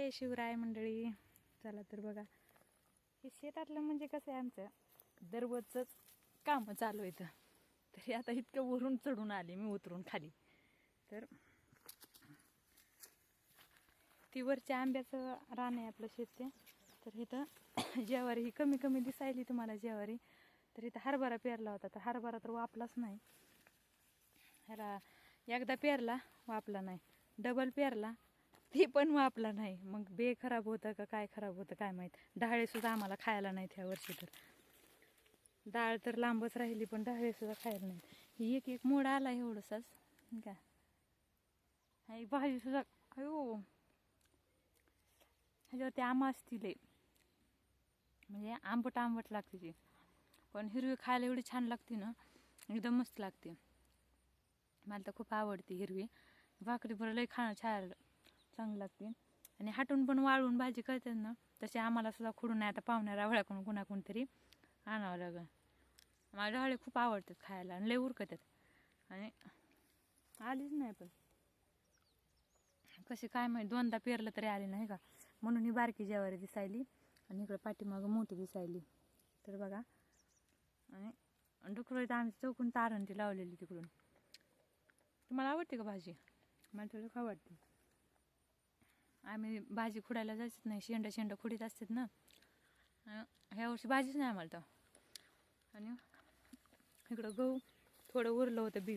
हे शिवराय मंडळी. चला तर बघा. हे शेतातलं म्हणजे कसं आहे आमचं? दररोजचं कामं चालू येतं तरी आता इतकं वरून चढून आले मी उतरून खाली. तर ती वरच्या आंब्याचं रान आहे आपलं शेत ते तर इथं ज्वारी ही कमी कमी दिसायली तुम्हाला ज्वारी. तर इथं हरभरा पेरला होता. तर हरभरा तर वापलाच नाही. ह्याला एकदा पेरला वापला नाही. डबल पेरला. ते पण वापला नाही. मग बे खराब होतं का काय खराब होतं काय माहीत. डाळेसुद्धा आम्हाला खायला नाहीत ह्या वर्षी तर. डाळ तर लांबच राहिली पण डाळेसुद्धा खायला नाहीत. ही एक एक मोड आला एवढंसाच. का आणि भाजीसुद्धा अयो. ह्याच्यावरती आंबा असतील म्हणजे आंबट आंबट लागते ती. पण हिरवी खायला एवढी छान लागते ना एकदम मस्त लागते. मला तर खूप आवडते हिरवी. भाकरी बरं लई खाणं छान चांगलं लागते आणि हाटून पण वाळून भाजी करतात ना तसे आम्हाला सुद्धा खुडून आता पाहुण्या रावळ्याकडून कुणा तरी आणावं लागेल. मला डाळे खूप आवडतात खायला आणि लई उरकतात. आणि आलीच नाही पण. कशी काय माहिती दोनदा पेरलं तरी आली नाही का? म्हणून ही बारकी जेवारी दिसायली आणि इकडं पाठीमागं मोठी दिसायली. तर बघा. आणि डुकरोळीत आम्ही आमची चौकून तारणती लावलेली तिकडून. तुम्हाला आवडते का भाजी? मला थोडं आवडते आम्ही भाजी खुडायला जायचंच नाही शेंडा शेंडा खुडीत असतात ना. ह्या वर्षी भाजीच नाही आम्हाला तर. आणि इकडं गहू थोडं उरलं होतं बी.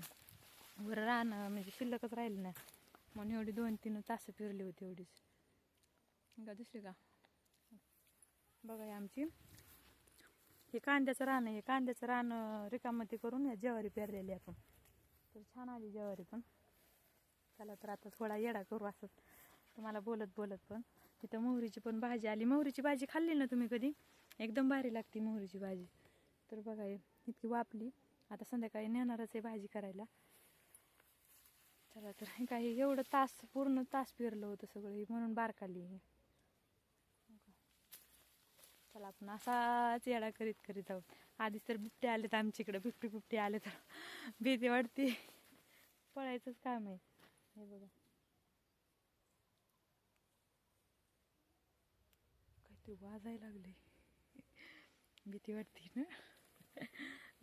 वर राहणं म्हणजे शिल्लकच राहिलं नाही. म्हणून एवढी दोन तीन तास फिरली होती एवढीच. का दुसरी का? बघा आमची. हे कांद्याचं रान आहे हे कांद्याचं रान रिकामती करून या ज्वारी पेरलेली आपण. तर छान आली ज्वारी पण. चला तर आता थोडा येडा करू असं. तुम्हाला बोलत बोलत पण. तिथं मोहरीची पण भाजी आली. मोहरीची भाजी खाल्ली ना तुम्ही कधी? एकदम भारी लागते मोहरीची भाजी. तर बघा हे इतकी वापली आता संध्याकाळी नेणारच आहे भाजी करायला. चला तर काही एवढं तास पूर्ण तास पेरलं होतं सगळं. म्हणून बारकाली चला आपण असाच येडा करीत करीत आहोत. आधीच तर बिबटे आले तर आमच्या इकडं बिबटे बिबटे आले तर भीती वाटते. पळायचंच काम आहे. हे बघा. ते वाजायला लागले. भीती वाटते ना.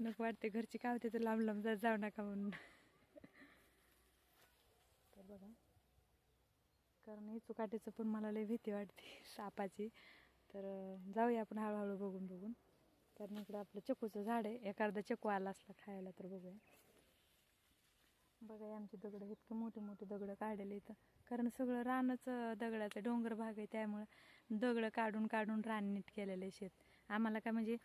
नको वाटते घरची काय होते तर लांब लांब जात जाऊ नका म्हणून. तर बघा. कारण हे चुकाटीचं पण मला लय भीती वाटते. सापाची. तर जाऊया आपण हळूहळू बघून बघून. कारण इकडं आपलं चकूचं झाड आहे. एखादा चकू आला असला खायला तर बघूया. बघा आमचे आमची दगडं इतके मोठे मोठे दगडं काढलेले इथं कारण सगळं रानच दगडाचं डोंगर भाग आहे त्यामुळं दगडं काढून काढून रान नीट केलेलं आहे शेत. आम्हाला काय म्हणजे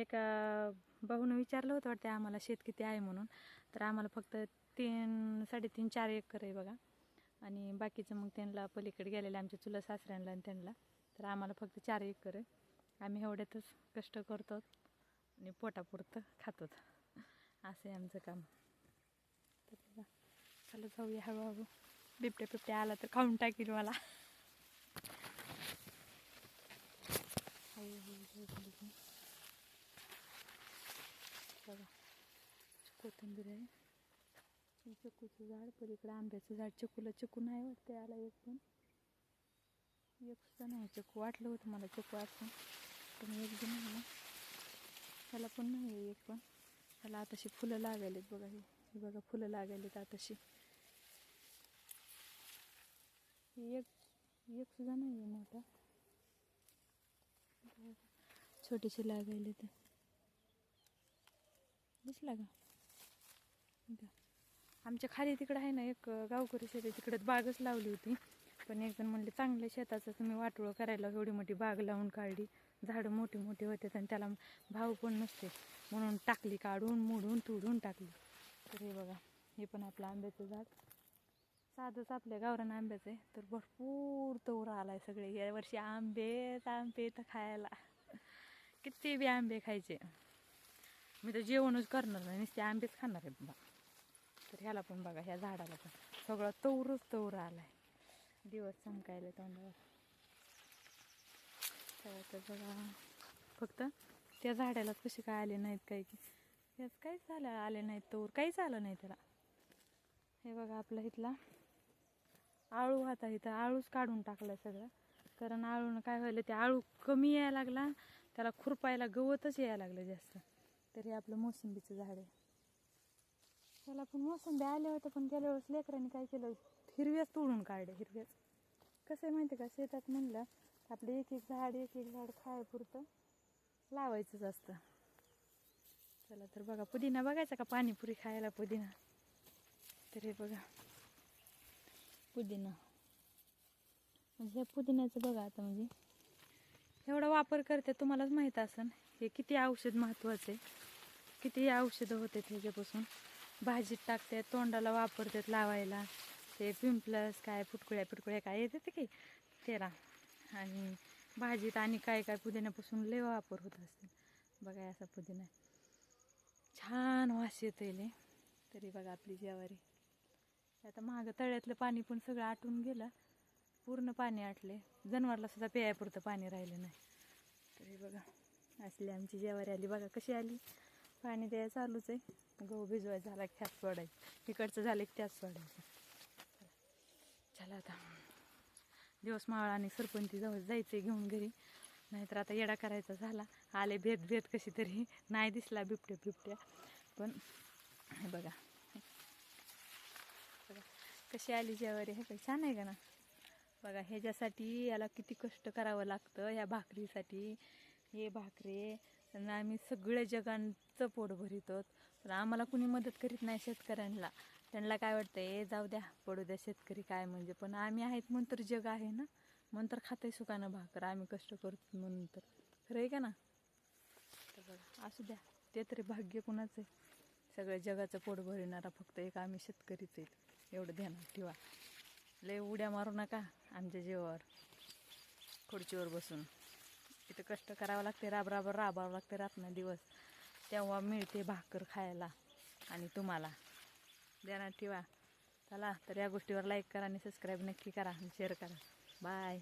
एका भाऊनं विचारलं होतं वाटतं आम्हाला शेत किती आहे म्हणून. तर आम्हाला फक्त तीन साडेतीन चार एकर आहे बघा. आणि बाकीचं मग त्यांना पलीकडे गेलेलं आमच्या चुला सासऱ्यांना आणि त्यांना. तर आम्हाला फक्त चार एकर आहे. आम्ही एवढ्यातच कष्ट करतो आणि पोटापुरतं खातो असं आहे आमचं काम. चला जाऊया हळूहळू. बिबट्या बिबट्या आला तर खाऊन टाकील मला. बघा कोथिंबीर आहे. चकूचं झाड झाड पलीकडे आंब्याचं झाड. चकूला चकू नाही वाटते आला एक पण. एक सुद्धा नाही चक्कू वाटलं होतं मला चकू असं पण एक बी नाही त्याला पण नाही आहे एक पण. त्याला आताशी फुलं लागायलेत बघा हे. हे बघा फुलं लागायलेत आताशी हे एक एक सुद्धा नाही आहे मोठा. छोटीशी लागायले तर. दिसला का? आमच्या खाली तिकडं आहे ना एक गावकरी शेती तिकडं बागच लावली होती. पण एकजण म्हणले चांगल्या शेताचं तुम्ही वाटोळं करायला एवढी मोठी बाग लावून काढली. झाडं मोठी मोठी होते आणि त्याला भाव पण नसते. म्हणून टाकली काढून मोडून तुडून टाकली. तर हे बघा हे पण आपलं आंब्याचं झाड. साधंच आपल्या गावरान आंब्याचं आहे. तर भरपूर तोर आलाय सगळे. या वर्षी आंबेच आंबे तर खायला. किती बी आंबे खायचे. मी तर जेवणच करणार नाही. नुसते आंबेच खाणार आहे बा. तर ह्याला पण बघा ह्या झाडाला पण. सगळं तौरच तौर आलाय. दिवस संकायला तोंडावर. तर बघा. फक्त त्या झाडालाच कसे काय आले नाहीत काही की. याच काहीच झालं आले नाहीत तोर. काहीच आलं नाही त्याला. हे बघा आपला इथला. आळू होता इथं आळूच काढून टाकलं सगळं. कारण आळूनं काय व्हायलं ते आळू कमी यायला लागला त्याला खुरपायला गवतच यायला लागलं जास्त. तरी आपलं मोसंबीचं झाड आहे. त्याला पण मोसंबी आले होते पण गेल्या वेळेस लेकरांनी काय केलं? हिरव्याच तोडून काढले हिरव्याच. कसं आहे माहिती का? शेतात म्हणलं आपलं एक एक झाड एक एक झाड खायपुरतं लावायचंच असतं. चला तर बघा पुदिना बघायचा का? पाणीपुरी खायला पुदिना? तरी बघा. पुदिना. म्हणजे ह्या पुदिन्याचं बघा आता म्हणजे. एवढा वापर करते तुम्हालाच माहीत असेल हे किती औषध महत्त्वाचं आहे किती औषधं होते ह्याच्यापासून भाजीत टाकते तोंडाला वापरतात लावायला. ते पिंपलस काय फुटकुळ्या फुटकुळ्या काय येते की तेरा आणि भाजीत आणि काय काय पुदिन्यापासून लय वापर होत असते बघा असा पुदिना. छान वास येतो तरी बघा आपली ज्वारी. आता मागं तळ्यातलं पाणी पण सगळं आटून गेलं. पूर्ण पाणी आटले. जनावरला सुद्धा प्यायपुरतं पाणी राहिलं नाही. तरी बघा असली आमची जेवारी आली. बघा कशी आली. पाणी द्यायला चालूच आहे. गहू भिजवाय झाला की त्यात सोडायचं. इकडचं झालं की त्यात सोडायचं. चला आता. दिवस मावळा आणि सरपंची जवळ जायचं घेऊन घरी. नाहीतर आता येडा करायचा झाला. आले भेद भेद कशी तरी नाही दिसला बिबट्या बिबट्या पण हे बघा. कशी आली ज्वारी हे काही छान आहे का ना? बघा ह्याच्यासाठी याला किती कष्ट करावं लागतं ह्या भाकरीसाठी. हे भाकरी आणि आम्ही सगळ्या जगांचं पोट भरितो पण आम्हाला कुणी मदत करीत नाही शेतकऱ्यांना. त्यांना काय वाटतं ए जाऊ द्या पडू द्या शेतकरी काय म्हणजे. पण आम्ही आहेत म्हणून तर जग आहे ना. म्हणून तर खाते सुकानं भाकर आम्ही कष्ट करतो म्हणून तर. खरं आहे का ना? तर बघा असू द्या ते तरी भाग्य कुणाचं आहे? सगळ्या जगाचं पोट भरणारा फक्त एक आम्ही शेतकरीच आहेत. एवढं ध्यानात ठेवा. लय उड्या मारू नका आमच्या जीवावर. खुर्चीवर बसून. इथं कष्ट करावं लागते राब राब राबावं लागते रात्र दिवस. तेव्हा मिळते भाकर खायला आणि तुम्हाला. ध्यानात ठेवा. चला तर या गोष्टीवर लाईक करा आणि सबस्क्राईब नक्की करा आणि शेअर करा. बाय